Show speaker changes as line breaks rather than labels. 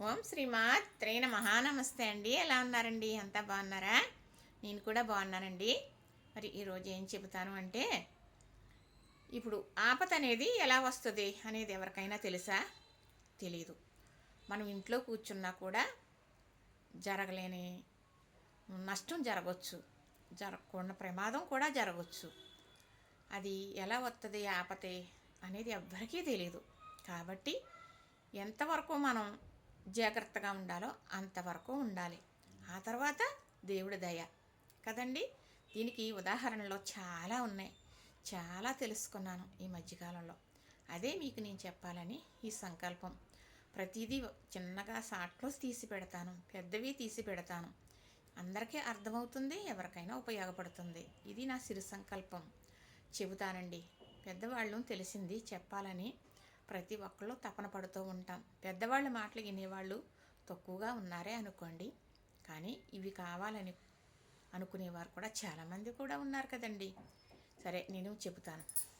ఓం శ్రీమాత్ త్రేణ మహానమస్తే అండి. ఎలా ఉన్నారండి? అంతా బాగున్నారా? నేను కూడా బాగున్నానండి. మరి ఈరోజు ఏం చెబుతాను అంటే ఇప్పుడు ఆపత అనేది ఎలా వస్తుంది అనేది ఎవరికైనా తెలుసా? తెలీదు. మనం ఇంట్లో కూర్చున్నా కూడా జరగలేని నష్టం జరగవచ్చు జరగకుండా ప్రమాదం కూడా జరగవచ్చు అది ఎలా వస్తుంది ఆపతే అనేది ఎవ్వరికీ తెలియదు కాబట్టి ఎంతవరకు మనం జాగ్రత్తగా ఉండాలో అంతవరకు ఉండాలి. ఆ తర్వాత దేవుడి దయ. కదండి? దీనికి ఉదాహరణలో చాలా ఉన్నాయి. చాలా తెలుసుకున్నాను ఈ మధ్యకాలంలో. అదే మీకు నేను చెప్పాలని ఈ సంకల్పం. ప్రతిదీ చిన్నగా షార్ట్లో తీసి పెడతాను. పెద్దవి తీసి పెడతాను. అందరికీ అర్థమవుతుంది ఎవరికైనా ఉపయోగపడుతుంది. ఇది నా సిరి సంకల్పం. చెబుతానండి. పెద్దవాళ్ళు తెలిసింది చెప్పాలని ప్రతి ఒక్కళ్ళు తపన పడుతూ ఉంటాం. పెద్దవాళ్ళ మాటలు వినేవాళ్ళు తక్కువగా ఉన్నారే అనుకోండి. కానీ ఇవి కావాలని అనుకునేవారు కూడా చాలామంది కూడా ఉన్నారు కదండి. సరే నేను చెబుతాను.